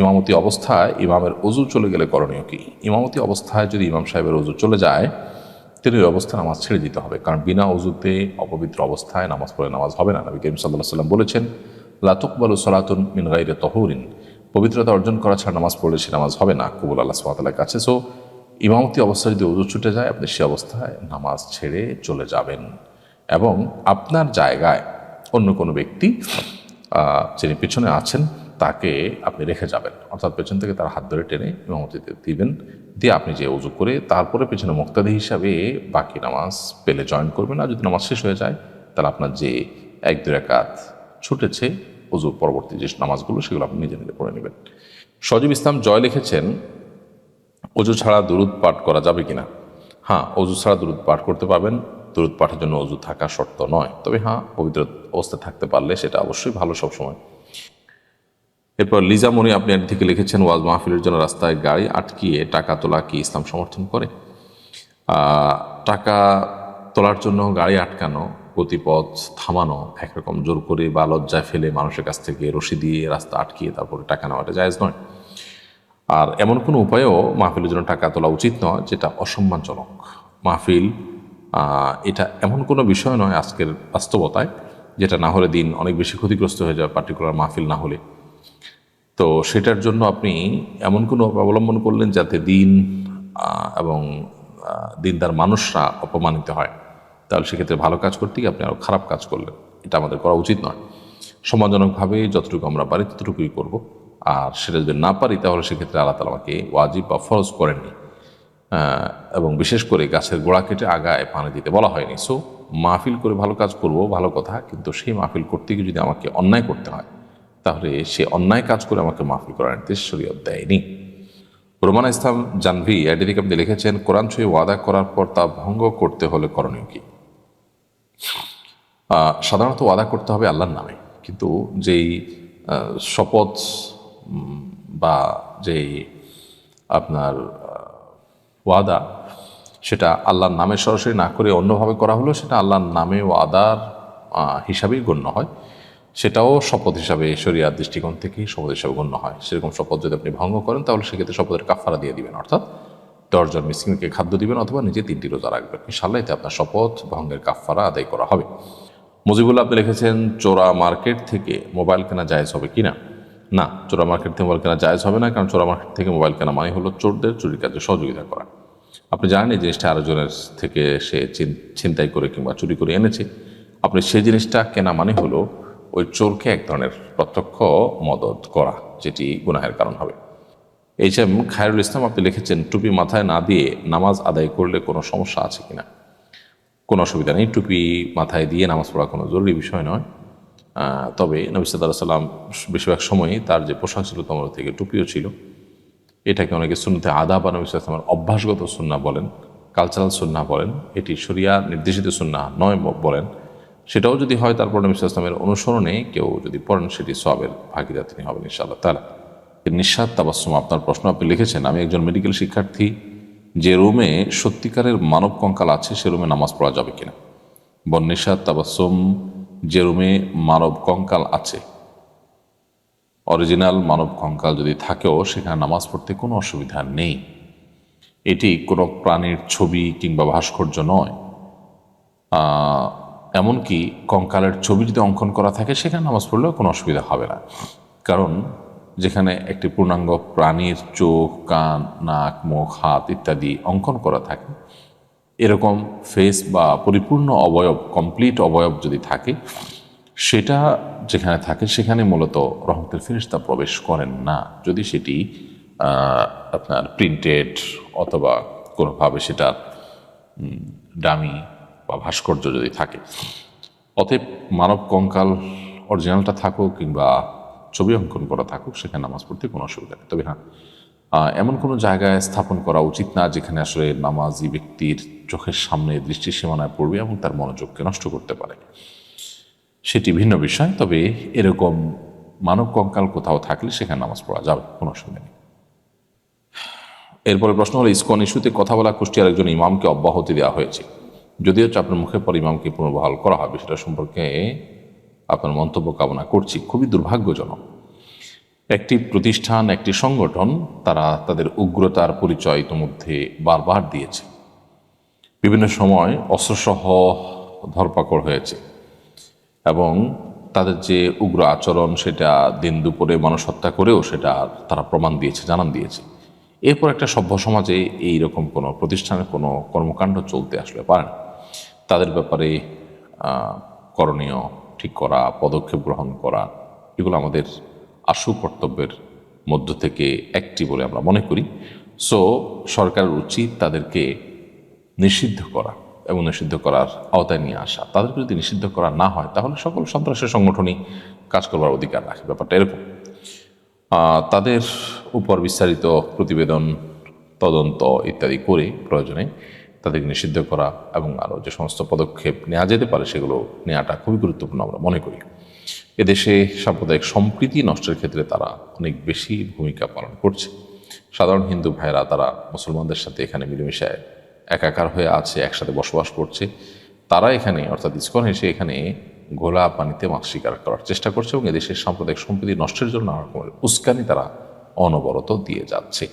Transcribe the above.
ইমামতি অবস্থায় ইমামের অজু চলে গেলে করণীয় কি? ইমামতি অবস্থায় যদি ইমাম সাহেবের অজু চলে যায়, তিনি ওই অবস্থায় নামাজ ছেড়ে দিতে হবে। কারণ বিনা অজুতে অপবিত্র অবস্থায় নামাজ পড়ে নামাজ হবে না। নবী করিম সাল্লাহ সাল্লাম বলেছেন লাতুকবালু সলাতুন মিন গাইরে তহরিন। পবিত্রতা অর্জন করা ছাড়া নামাজ পড়লে সে নামাজ হবে না। কবুল আল্লাহ সাল্লাহ কাছে। সো, ইমামতি অবস্থায় যদি অজু ছুটে যায়, আপনি সে অবস্থায় নামাজ ছেড়ে চলে যাবেন। এবং আপনার জায়গায় অন্য কোনো ব্যক্তি যিনি পিছনে আছেন তাকে আপনি রেখে যাবেন। অর্থাৎ পেছন থেকে তার হাত ধরে টেনে ইমামতিতে দিবেন। দিয়ে আপনি যে উজু করে তারপরে পেছনে মুক্তাদি হিসাবে বাকি নামাজ পেলে জয়েন করবেন। আর যদি নামাজ শেষ হয়ে যায়, তাহলে আপনার যে এক দু একাত ছুটেছে উজুর পরবর্তী যে নামাজগুলো, সেগুলো আপনি নিজে নিজে পড়ে নেবেন। সজীব ইসলাম জয় লিখেছেন, অজু ছাড়া দুরুদ পাঠ করা যাবে কিনা? হ্যাঁ অজু ছাড়া দুরুদ পাঠ করতে পারবেন। দুরুদ পাঠের জন্য অজু থাকা শর্ত নয়। তবে হ্যাঁ পবিত্র অবস্থায় থাকতে পারলে সেটা অবশ্যই ভালো সবসময়। এরপর লিজা মনি আপনি থেকে লিখেছেন, ওয়াজ মাহফিলের জন্য রাস্তায় গাড়ি আটকিয়ে টাকা তোলা কি ইসলাম সমর্থন করে? টাকা তোলার জন্য গাড়ি আটকানো, গতিপথ থামানো, একরকম জোর করে বা লজ্জায় ফেলে মানুষের কাছ থেকে রশি দিয়ে রাস্তা আটকিয়ে তারপরে টাকা নেওয়াটা জায়েজ নয়। আর এমন কোনো উপায়েও মাহফিলের জন্য টাকা তোলা উচিত নয় যেটা অসম্মানজনক। মাহফিল এটা এমন কোনো বিষয় নয় আজকের বাস্তবতায় যেটা না হলে দিন অনেক বেশি ক্ষতিগ্রস্ত হয়ে যাবে পার্টিকুলার মাহফিল না হলে। তো সেটার জন্য আপনি এমন কোনো অবলম্বন করলেন যাতে দিন এবং দিনদার মানুষরা অপমানিত হয়? তাহলে সেক্ষেত্রে ভালো কাজ করতে গিয়ে আপনি আরও খারাপ কাজ করলেন। এটা আমাদের করা উচিত নয়। সম্মানজনকভাবে যতটুকু আমরা পারি ততটুকুই করব। আর সেটা যদি না পারি তাহলে সেক্ষেত্রে আল্লাহ তালা আমাকে ওয়াজিব বা ফরজ করেননি। এবং বিশেষ করে গাছের গোড়া কেটে আগায় পানি দিতে বলা হয়নি। সো মাহফিল করে ভালো কাজ করব, ভালো কথা। কিন্তু সেই মাহফিল করতে গিয়ে যদি আমাকে অন্যায় করতে হয় তাহলে সে অন্যায় কাজ করে আমাকে মাফি করার নির্দেশ শরীয়ত দেয়নি। রোমানা ইসলাম জানভি থেকে আপনি লিখেছেন, কোরআন ছুঁয়ে ওয়াদা করার পর তা ভঙ্গ করতে হলে করণীয় কি? সাধারণত ওয়াদা করতে হবে আল্লাহর নামে। কিন্তু যেই শপথ বা যেই আপনার ওয়াদা, সেটা আল্লাহর নামে সরাসরি না করে অন্যভাবে করা হলো সেটা আল্লাহর নামে ওয়াদার হিসাবেই গণ্য হয়। সেটাও শপথ হিসাবে শরিয়ার দৃষ্টিকোণ থেকেই শপথ হিসাবে গণ্য হয়। সেরকম শপথ যদি আপনি ভঙ্গ করেন, তাহলে সেক্ষেত্রে শপথের কাফারা দিয়ে দিবেন। অর্থাৎ দশজন মিসকিনকে খাদ্য দিবেন অথবা নিজে তিনটি রোজা রাখবেন। ইনশাল্লাহ এতে আপনার শপথ ভঙ্গের কাফারা আদায় করা হবে। মুজিবুল্লাহ, আপনি লিখেছেন, চোরা মার্কেট থেকে মোবাইল কেনা জায়েজ হবে কি না না চোরা মার্কেট থেকে মোবাইল কেনা জায়েজ হবে না, কারণ চোরা মার্কেট থেকে মোবাইল কেনা মানে হলো চোরদের চুরির কাজে সহযোগিতা করা। আপনি জানেন এই জিনিসটা আরেকজনের থেকে সে ছিনতাই করে কিংবা চুরি করে এনেছে। আপনি সেই জিনিসটা কেনা মানে হলো ওই চোরকে এক ধরনের প্রত্যক্ষ মদত করা, যেটি গুনাহের কারণ হবে। এই যে খায়রুল ইসলাম আপনি লিখেছেন, টুপি মাথায় না দিয়ে নামাজ আদায় করলে কোনো সমস্যা আছে কিনা? কোনো অসুবিধা নেই, টুপি মাথায় দিয়ে নামাজ পড়া কোনো জরুরি বিষয় নয়। তবে নবী সাল্লাহ সাল্লাম বেশিরভাগ সময়ই তার যে পোশাক ছিল তোমার থেকে টুপিও ছিল। এটাকে অনেকে সুন্নতে আদা বা নবী সাল্লামের অভ্যাসগত সুন্না বলেন, কালচারাল সুন্না বলেন, এটি শরিয়া নির্দেশিত সুন্না নয় বলেন। সেটাও যদি হয় তারপর নবী সাল্লামের অনুসরণে কেউ যদি পড়েন, সেটি সবের ভাগিদার তিনি হবেন ইনশাআল্লাহ তালা নিঃস্বাদ তাবাসম আপনার প্রশ্ন আপনি লিখেছেন, আমি একজন মেডিকেল শিক্ষার্থী, যে রুমে সত্যিকারের মানব কঙ্কাল আছে, সে রুমে নামাজ পড়া যাবে কিনা? বন বন্নিসাদ তাবাসম যে রুমে মানব কঙ্কাল আছে অরিজিনাল মানব কঙ্কাল যদি থাকেও, সেখানে নামাজ পড়তে কোনো অসুবিধা নেই। এটি কোনো প্রাণীর ছবি কিংবা ভাস্কর্য নয়। এমনকি কঙ্কালের ছবি যদি অঙ্কন করা থাকে, সেখানে নামাজ পড়লেও কোনো অসুবিধা হবে না। কারণ যেখানে একটি পূর্ণাঙ্গ প্রাণীর চোখ, কান, নাক, মুখ, হাত ইত্যাদি অঙ্কন করা থাকে, এরকম ফেস বা পরিপূর্ণ অবয়ব কমপ্লিট অবয়ব যদি থাকে, সেটা যেখানে থাকে, সেখানে মূলত রহমতের ফেরিস্তা প্রবেশ করেন না। যদি সেটি আপনার প্রিন্টেড অথবা কোনোভাবে সেটা ডামি বা ভাস্কর্য যদি থাকে। অতএব মানব কঙ্কাল অরিজিনালটা থাকুক কিংবা ছবি অঙ্কন করা থাকুক, সেখানে নামাজ পড়তে কোনো অসুবিধা নেই। তবে হ্যাঁ এমন কোনো জায়গায় স্থাপন করা উচিত না যেখানে আসলে নামাজি ব্যক্তির চোখের সামনে দৃষ্টি সীমানায় পড়বে এবং তার মনোযোগকে নষ্ট করতে পারে। সেটি ভিন্ন বিষয়, তবে এরকম মানব কঙ্কাল কোথাও থাকলে সেখানে নামাজ পড়া যাবে, কোনো অসুবিধা নেই। এরপরে প্রশ্ন হলো, ইসকন ইস্যুতে কথা বলা কুষ্টিয়ার একজন ইমামকে অব্যাহতি দেওয়া হয়েছে। যদিও চাপের মুখে পর ইমামকে পুনর্বহাল করা হবে, সেটা সম্পর্কে আপনার মন্তব্য কামনা করছি। খুবই দুর্ভাগ্যজনক। একটি প্রতিষ্ঠান, একটি সংগঠন, তারা তাদের উগ্রতার পরিচয় ইতোমধ্যে বারবার দিয়েছে। বিভিন্ন সময় অস্ত্রসহ ধরপাকড় হয়েছে এবং তাদের যে উগ্র আচরণ, সেটা দিন দুপুরে মানুষ হত্যা করেও সেটা তারা প্রমাণ দিয়েছে, জানান দিয়েছে। এরপর একটা সভ্য সমাজে এই রকম কোনো প্রতিষ্ঠানের কোনো কর্মকাণ্ড চলতে আসলে পারে না। তাদের ব্যাপারে করণীয় ঠিক করা, পদক্ষেপ গ্রহণ করা, এগুলো আমাদের আশু কর্তব্যের মধ্য থেকে একটি বলে আমরা মনে করি। সো, সরকারের উচিত তাদেরকে নিষিদ্ধ করা এবং নিষিদ্ধ করার আওতায় নিয়ে আসা। তাদেরকে যদি নিষিদ্ধ করা না হয়, তাহলে সকল সন্ত্রাসের সংগঠনই কাজ করবার অধিকার রাখে। ব্যাপারটা এরকম। তাদের উপর বিস্তারিত প্রতিবেদন, তদন্ত ইত্যাদি করে প্রয়োজনে তাদেরকে নিষিদ্ধ করা এবং আরও যে সমস্ত পদক্ষেপ নেওয়া যেতে পারে সেগুলো নেওয়াটা খুবই গুরুত্বপূর্ণ আমরা মনে করি। এদেশে সাম্প্রদায়িক সম্প্রীতি নষ্টের ক্ষেত্রে তারা অনেক বেশি ভূমিকা পালন করছে। সাধারণ হিন্দু ভাইরা তারা মুসলমানদের সাথে এখানে মিলেমিশায় একাকার হয়ে আছে, একসাথে বসবাস করছে। তারা এখানে, অর্থাৎ ইস্কন এসে এখানে গোলা পানিতে মাছ শিকার করার চেষ্টা করছে এবং এদেশের সাম্প্রদায়িক সম্প্রীতি নষ্টের জন্য নানা রকমের উস্কানি তারা অনবরত দিয়ে যাচ্ছে।